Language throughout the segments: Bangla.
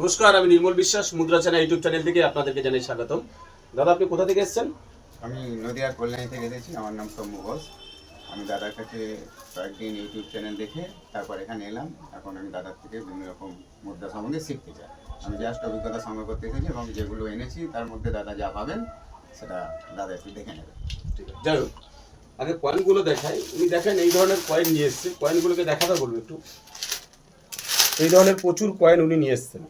নমস্কার আমি নির্মল বিশ্বাস মুদ্রা চ্যানেল ইউটিউব চ্যানেল থেকে আপনাদেরকে জানাই স্বাগতম। দাদা আপনি কোথা থেকে এসেছেন? আমি নদিয়ার কল্যাণী থেকে এসেছি আমার নাম সৌম্য ঘোষ। আমি দাদার কাছে কয়েকদিন ইউটিউব চ্যানেল দেখে তারপর এখানে এলাম। এখন আমি দাদার থেকে বিভিন্ন রকম মুদ্রা সম্বন্ধে শিখতে চাই। আমি জাস্ট অভিজ্ঞতা সংগ্রহ করতে এসেছি এবং যেগুলো এনেছি তার মধ্যে দাদা যা পাবেন সেটা দাদা একটু দেখে নেবেন ঠিক আছে। যাই হোক আগে কয়েনগুলো দেখাই। উনি দেখেন এই ধরনের কয়েন নিয়ে এসছে। কয়েনগুলোকে দেখাতে বলব একটু। এই ধরনের প্রচুর কয়েন উনি নিয়ে এসছেন।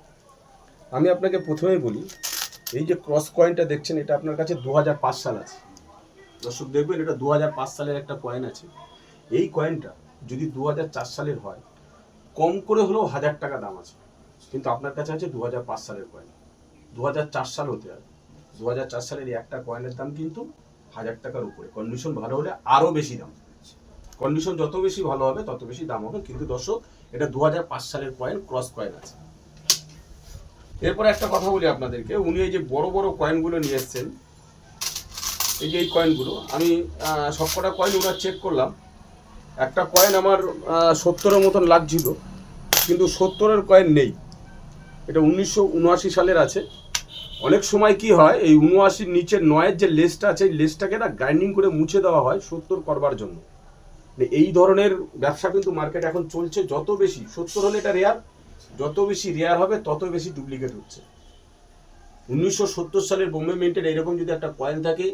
আমি আপনাকে প্রথমেই বলি, এই যে ক্রস কয়েনটা দেখছেন, এটা আপনার কাছে দু হাজার পাঁচ সাল আছে। দর্শক দেখবেন, এটা দু হাজার পাঁচ সালের একটা কয়েন আছে। এই কয়েনটা যদি দু হাজার চার সালের হয়, কম করে হলেও হাজার টাকা দাম আছে। কিন্তু আপনার কাছে আছে দু হাজার পাঁচ সালের কয়েন দু হাজার চার সাল হতে হবে। দু হাজার চার সালের এই একটা কয়েনের দাম কিন্তু হাজার টাকার উপরে। কন্ডিশন ভালো হলে আরও বেশি দাম। কন্ডিশন যত বেশি ভালো হবে, তত বেশি দাম হবে। কিন্তু দর্শক, এটা দু হাজার পাঁচ সালের কয়েন ক্রস কয়েন আছে। এরপরে একটা কথা বলি আপনাদেরকে। উনি এই যে বড় বড় কয়েনগুলো নিয়ে এসছেন, এই যে এই কয়েনগুলো আমি সবকটা কয়েন ওনার চেক করলাম। একটা কয়েন আমার সত্তরের মতন লাগছিল, কিন্তু সত্তরের কয়েন নেই। এটা উনিশশো উনআশি সালের আছে। অনেক সময় কি হয়, এই উনআশির নিচে নয়ের যে লেসটা আছে, এই লেসটাকে না গ্রাইন্ডিং করে মুছে দেওয়া হয় সত্তর করবার জন্য। মানে এই ধরনের ব্যবসা কিন্তু মার্কেট এখন চলছে যত বেশি। সত্তর হলে এটা রেয়ার যত বেশি রেয়ার হবে তত বেশি ডুপ্লিকেট হচ্ছে। উনিশশো সত্তর সালের বোম্বে মিন্টের এরকম যদি একটা কয়েন থাকে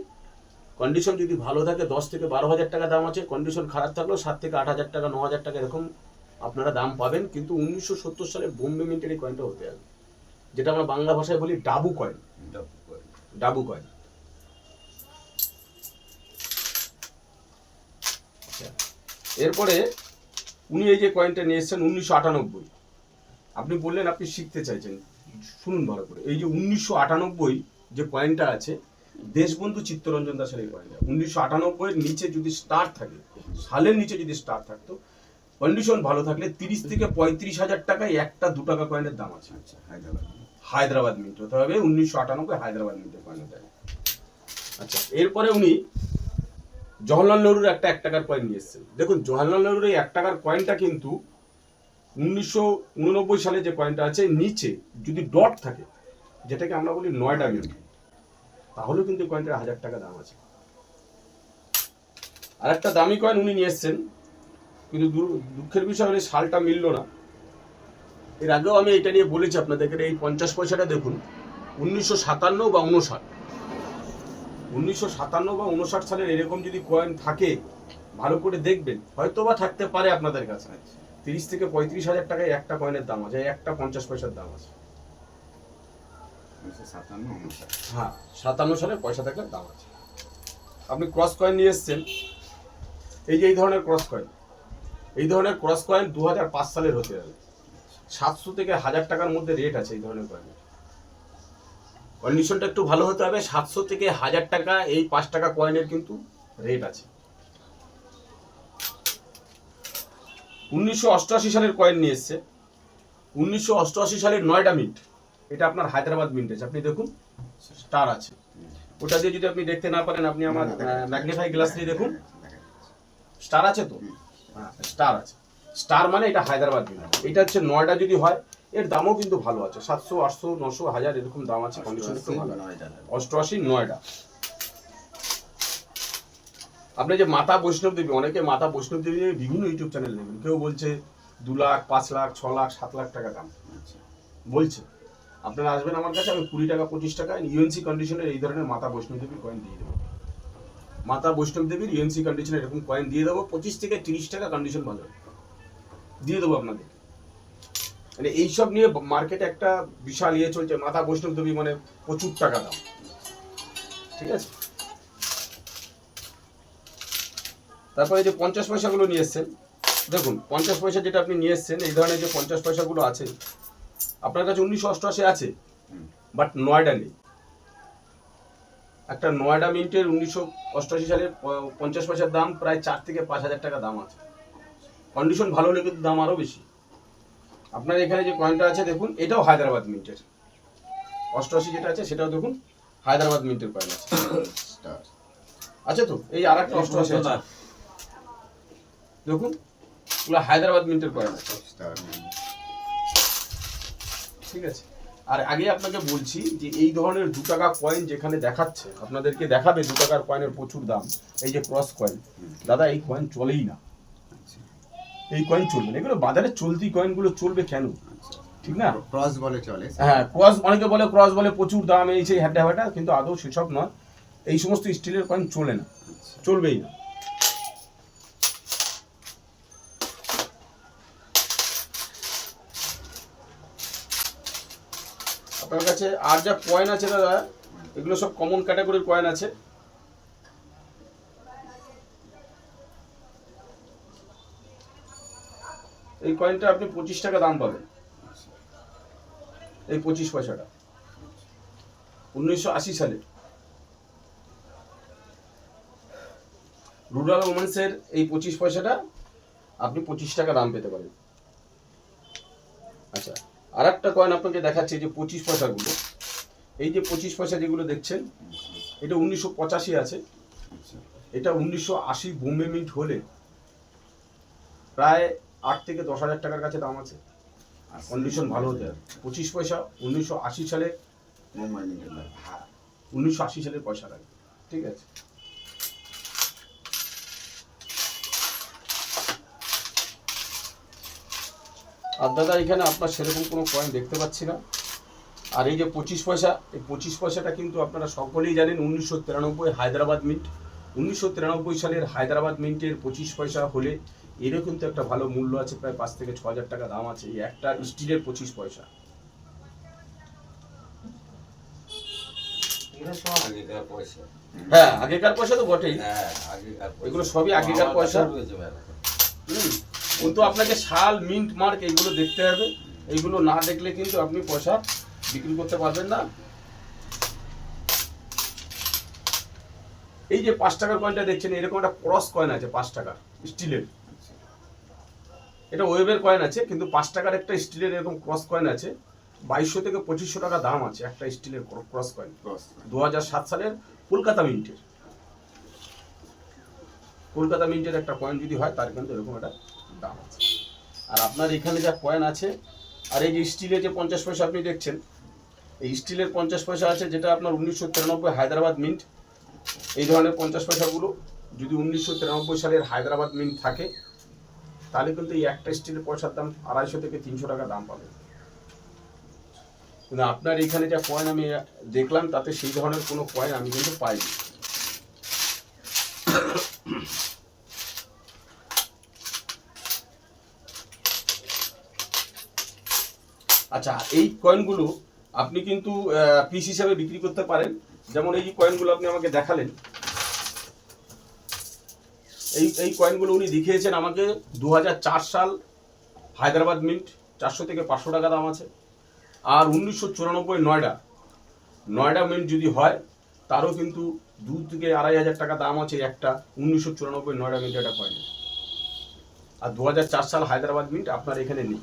কন্ডিশন যদি ভালো থাকে দশ থেকে বারো হাজার টাকা দাম আছে কন্ডিশন খারাপ থাকলেও সাত থেকে আট হাজার টাকা ন হাজার টাকা এরকম আপনারা দাম পাবেন। কিন্তু উনিশশো সত্তর সালের বোম্বে মিন্টের এই কয়েনটা হতে হবে। যেটা আমরা বাংলা ভাষায় বলি ডাবু কয়েন ডাবু কয়েন আচ্ছা, এরপরে উনি এই যে কয়েনটা নিয়ে এসেছেন উনিশশো আটানব্বই। আপনি বললেন আপনি শিখতে চাইছেন। শুনুন ভালো করে। এই যে উনিশশো আটানব্বই যে কয়েনটা আছে দেশবন্ধু চিত্তরঞ্জন দাসের এই কয়েনটা উনিশশো আটানব্বইয়ের নিচে যদি স্টার থাকে সালের নিচে যদি স্টার থাকতো কন্ডিশন ভালো থাকলে তিরিশ থেকে পঁয়ত্রিশ হাজার টাকায় একটা দু টাকা কয়েনের দাম আছে। আচ্ছা হায়দ্রাবাদ। হায়দ্রাবাদ মিন্ট হতে হবে উনিশশো আটানব্বই হায়দ্রাবাদ মিন্টের কয়েন হতে আচ্ছা এরপরে উনি জওহরলাল নেহরুর একটা এক টাকার কয়েন নিয়ে এসেছেন। দেখুন জওহরলাল নেহরুর এই এক টাকার কয়েনটা কিন্তু উনিশশো উননব্বই সালে যে কয়েনটা আছে, নিচে যদি ডট থাকে, যেটাকে আমরা বলি নয়ডা মিন্ট তাহলেও কিন্তু কয়েনটার হাজার টাকা দাম আছে। আর একটা দামি কয়েন উনি নিয়ে এসেছেন, কিন্তু দুঃখের বিষয় হলে সালটা মিললো না। এর আগেও আমি এটা নিয়ে বলেছি আপনাদেরকে এই পঞ্চাশ পয়সাটা দেখুন, উনিশশো সাতান্ন বা উনষাট। উনিশশো সাতান্ন বা উনষাট সালের এরকম যদি কয়েন থাকে, ভালো করে দেখবেন হয়তো বা থাকতে পারে আপনাদের কাছে। তিরিশ থেকে পঁয়ত্রিশ হাজার টাকায় একটা কয়েনের দাম আছে একটা পঞ্চাশ পয়সার দাম আছে। হ্যাঁ সাতান্ন সালের পয়সা থাকলে দাম আছে। আপনি ক্রস কয়েন নিয়ে এসছেন এই যে এই ধরনের ক্রস কয়েন এই ধরনের ক্রস কয়েন দু হাজার পাঁচ সালের হতে হবে। সাতশো থেকে হাজার টাকার মধ্যে রেট আছে এই ধরনের কয়েন কন্ডিশনটা একটু ভালো হতে হবে সাতশো থেকে হাজার টাকা এই পাঁচ টাকা কয়েনের কিন্তু রেট আছে। উনিশশো অষ্টআশি সালের কয়েন নিয়ে এসছে। উনিশশো অষ্টআশি সালের নয়টা মিন্ট এটা আপনার হায়দ্রাবাদ মিন্টেজ আপনি দেখুন স্টার আছে। ওটা দিয়ে যদি আপনি দেখতে না পারেন আপনি আমার ম্যাগনিফাই গ্লাস দিয়ে দেখুন। স্টার আছে তো? হ্যাঁ স্টার আছে। স্টার মানে এটা হায়দ্রাবাদ মিন্ট এটা হচ্ছে নয়টা যদি হয় এর দামও কিন্তু ভালো আছে। সাতশো আটশো নশো হাজার এরকম দাম আছে কন্ডিশন একটু ভালো। অষ্টআশি নয়ডা। আপনি যে মাতা বৈষ্ণব দেবী অনেকে মাতা বৈষ্ণব দেবী বিভিন্ন ইউটিউব চ্যানেল দেখবেন। কেউ বলছে দু লাখ পাঁচ লাখ ছ লাখ সাত লাখ টাকা দাম। আচ্ছা। বলছে। আপনারা আসবেন আমার কাছে আমি কুড়ি টাকা পঁচিশ টাকা ইউএনসি কন্ডিশনের এই ধরনের মাতা বৈষ্ণব দেবীর কয়েন দিয়ে দেবো। মাতা বৈষ্ণব দেবীর ইউএনসি কন্ডিশনের এরকম কয়েন দিয়ে দেবো পঁচিশ থেকে তিরিশ টাকা কন্ডিশন ভালো দিয়ে দেবো আপনাদের। মানে এইসব নিয়ে মার্কেটে একটা বিশাল ইয়ে চলছে মাতা বৈষ্ণব দেবী মানে প্রচুর টাকা দাম। ঠিক আছে? তারপরে যে পঞ্চাশ পয়সাগুলো নিয়ে এসছেন দেখুন পঞ্চাশ পয়সা যেটা আপনি নিয়ে এসছেন এই ধরনের যে পঞ্চাশ পয়সাগুলো আছে আপনার কাছে উনিশশো অষ্টআশি আছে বাট নয়ডা নেই। একটা নয়ডা মিন্টের উনিশশো অষ্টআশি সালের পঞ্চাশ পয়সার দাম প্রায় চার থেকে পাঁচ হাজার টাকা দাম আছে। কন্ডিশন ভালো হলে কিন্তু দাম আরও বেশি। আপনার এখানে যে কয়েনটা আছে দেখুন এটাও হায়দ্রাবাদ মিন্টের। অষ্টআশি যেটা আছে সেটাও দেখুন হায়দ্রাবাদ মিন্টের কয়েন আছে। আছে তো? এই আর একটা অষ্টআশি আছে। দেখুন এগুলো হায়দ্রাবাদ মিন্টের কয়েন ঠিক আছে? আর আগে আপনাকে বলছি যে এই ধরনের দু টাকা কয়েন যেখানে দেখাচ্ছে আপনাদেরকে দেখাবে দু টাকার কয়েনের প্রচুর দাম এই যে ক্রস কয়েন দাদা এই কয়েন চলেই না। এই কয়েন চলবে না। এগুলো বাজারে চলতি কয়েনগুলো চলবে কেন? ঠিক না? ক্রস বলে চলে। হ্যাঁ ক্রস অনেকে বলে ক্রস বলে প্রচুর দাম এই সেই হ্যাটা হ্যাটা কিন্তু আদৌ সেসব নয়। এই সমস্ত স্টিলের কয়েন চলে না। চলবেই না। আপনার কাছে আর যা কয়েন আছে দাদা, এগুলো সব কমন ক্যাটাগরির কয়েন আছে। এই কয়েনটা আপনি পঁচিশ টাকা দাম পাবেন। এই পঁচিশ পয়সাটা। উনিশশো আশি সালে। রুরাল ওমেন্সের এই পঁচিশ পয়সাটা আপনি পঁচিশ টাকা দাম পেতে পারেন। আচ্ছা। আর একটা কয়েন আপনাকে দেখাচ্ছি যে পঁচিশ পয়সাগুলো। এই যে পঁচিশ পয়সা যেগুলো দেখছেন এটা উনিশশো পঁচাশি আছে। আচ্ছা এটা উনিশশো আশি বোম্বে মিন্ট হলে প্রায় আট থেকে দশ হাজার টাকার কাছে দাম আছে। কন্ডিশন ভালো হতে হবে পঁচিশ পয়সা উনিশশো আশি সালে হ্যাঁ উনিশশো আশি সালের পয়সা লাগে। ঠিক আছে? আর দাদা এখানে আপনার সেরকম কোনো কয়েন দেখতে পাচ্ছি না। আর এই যে পঁচিশ পয়সা এই পঁচিশ পয়সাটা কিন্তু আপনারা সকলেই জানেন উনিশশো তিরানব্বই হায়দ্রাবাদ মিন্ট উনিশশো তিরানব্বই সালের হায়দ্রাবাদ মিন্টের পঁচিশ পয়সা হলে এরও কিন্তু একটা ভালো মূল্য আছে প্রায় পাঁচ থেকে ছ হাজার টাকা দাম আছে এই একটা স্টিলের পঁচিশ পয়সা। সব আগেকার পয়সা। হ্যাঁ আগেকার পয়সা তো বটেই। হ্যাঁ আগেকার এগুলো সবই আগেকার পয়সা। হুম। কিন্তু আপনাকে শাল মিন্ট মার্ক এইগুলো দেখতে হবে। এইগুলো না দেখলে কিন্তু আপনি পয়সা বিক্রি করতে পারবেন না। এই যে পাঁচ টাকার কয়েনটা দেখছেন এরকম একটা ক্রস কয়েন আছে পাঁচ টাকার স্টিলের এটা ওয়েবের কয়েন আছে কিন্তু পাঁচ টাকার একটা স্টিলের এরকম ক্রস কয়েন আছে। বাইশশো থেকে পঁচিশশো টাকা দাম আছে একটা স্টিলের ক্রস কয়েন ক্রস দু সাত সালের কলকাতা মিন্টের। কলকাতা মিন্টের একটা কয়েন যদি হয় তার কিন্তু এরকম একটা দাম আছে। আর আপনার এখানে যা কয়েন আছে, আর এই যে স্টিলের যে পঞ্চাশ পয়সা আপনি দেখছেন, এই স্টিলের পঞ্চাশ পয়সা আছে, যেটা আপনার উনিশশো তিরানব্বই হায়দ্রাবাদ মিন্ট এই ধরনের পঞ্চাশ পয়সাগুলো যদি উনিশশো তিরানব্বই সালের হায়দ্রাবাদ মিন্ট থাকে, তাহলে কিন্তু এই একটা স্টিলের পয়সার দাম আড়াইশো থেকে তিনশো টাকা দাম পাবে। কিন্তু আপনার এখানে যা কয়েন আমি দেখলাম, তাতে সেই ধরনের কোনো কয়েন আমি কিন্তু পাইনি। আচ্ছা এই কয়েনগুলো আপনি কিন্তু পিস হিসাবে বিক্রি করতে পারেন। যেমন এই কয়েনগুলো আপনি আমাকে দেখালেন। এই এই কয়েনগুলো উনি দেখিয়েছেন আমাকে দু হাজার চার সাল, হায়দ্রাবাদ মিন্ট চারশো থেকে পাঁচশো টাকা দাম আছে। আর উনিশশো চুরানব্বই নয়ডা। নয়ডা মিন্ট যদি হয়, তারও কিন্তু দু থেকে আড়াই হাজার টাকা দাম আছে একটা উনিশশো চুরানব্বই নয়ডা মিন্ট একটা কয়েন আর দু হাজার চার সাল হায়দ্রাবাদ মিন্ট আপনার এখানে নেই।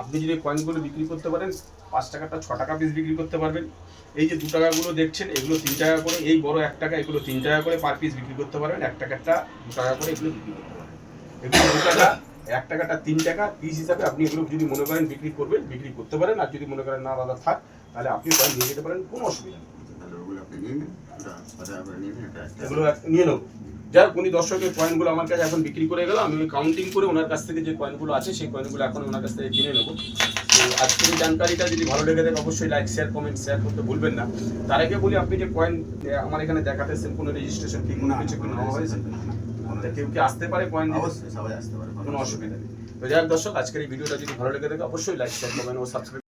আপনি যদি কয়েনগুলো বিক্রি করতে পারেন পাঁচ টাকাটা ছ টাকা পিস বিক্রি করতে পারবেন। এই যে দু টাকাগুলো দেখছেন এগুলো তিন টাকা করে এই বড় এক টাকা এগুলো তিন টাকা করে পার পিস বিক্রি করতে পারবেন। এক টাকাটা দু টাকা করে এগুলো বিক্রি করতে পারবেন। এগুলো দু টাকা এক টাকাটা তিন টাকা পিস হিসাবে আপনি এগুলো যদি মনে করেন বিক্রি করবেন বিক্রি করতে পারেন আর যদি মনে করেন না দাদা থাক তাহলে আপনি কয়েন নিয়ে যেতে পারেন কোনো অসুবিধা নেই। এগুলো নিয়ে নেব। যাই হোক উনি দর্শকের কয়েনগুলো আমার কাছে এখন বিক্রি করে গেল। আমি কাউন্টিং করে ওনার কাছ থেকে যে কয়েনগুলো আছে সেই কয়েনগুলো এখন ওনার কাছ থেকে কিনে নেব। তো আজকের জানকারিটা যদি ভালো লেগে থাকে অবশ্যই লাইক শেয়ার কমেন্ট শেয়ার করতে ভুলবেন না। তার আগে বলি আপনি যে কয়েন আমার এখানে দেখাতেছেন কোনো রেজিস্ট্রেশন ফি কোনো কিছু কি নেওয়া হয়েছে? কেউ কি আসতে পারে কয়েন অবশ্যই সবাই আসতে পারে। কোনো অসুবিধা নেই। তো যাই হোক দর্শক আজকের এই ভিডিওটা যদি ভালো লেগে থাকে অবশ্যই লাইক শেয়ার করবেন ও সাবস্ক্রাইব